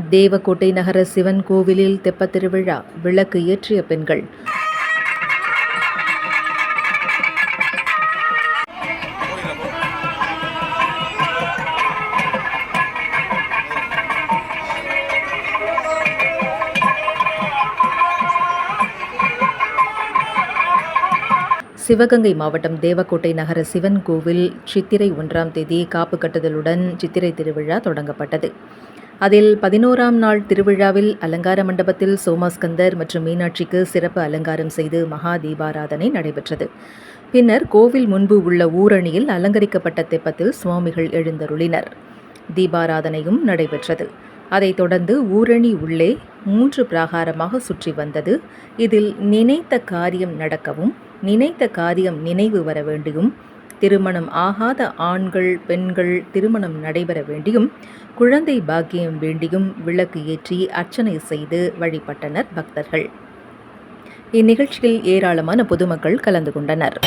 தேவக்கோட்டை நகர சிவன் கோவிலில் தெப்பத் திருவிழா விளக்கு ஏற்றிய பெண்கள். சிவகங்கை மாவட்டம் தேவக்கோட்டை நகர சிவன் கோவில் சித்திரை ஒன்றாம் தேதி காப்பு கட்டுதலுடன் சித்திரை திருவிழா தொடங்கப்பட்டது. அதில் பதினோராம் நாள் திருவிழாவில் அலங்கார மண்டபத்தில் சோமாஸ்கந்தர் மற்றும் மீனாட்சிக்கு சிறப்பு அலங்காரம் செய்து மகா தீபாராதனை நடைபெற்றது. பின்னர் கோவில் முன்பு உள்ள ஊரணியில் அலங்கரிக்கப்பட்ட தெப்பத்தில் சுவாமிகள் எழுந்தருளினர். தீபாராதனையும் நடைபெற்றது. அதைத் தொடர்ந்து ஊரணி உள்ளே மூன்று பிராகாரமாக சுற்றி வந்தது. இதில் நினைத்த காரியம் நடக்கவும் நினைத்த காரியம் நினைவு வர வேண்டியும் திருமணம் ஆகாத ஆண்கள் பெண்கள் திருமணம் நடைபெற வேண்டியும் குழந்தை பாக்கியம் வேண்டியும் விளக்கு ஏற்றி அர்ச்சனை செய்து வழிபட்டனர் பக்தர்கள். இந்நிகழ்ச்சியில் ஏராளமான பொதுமக்கள் கலந்து கொண்டனர்.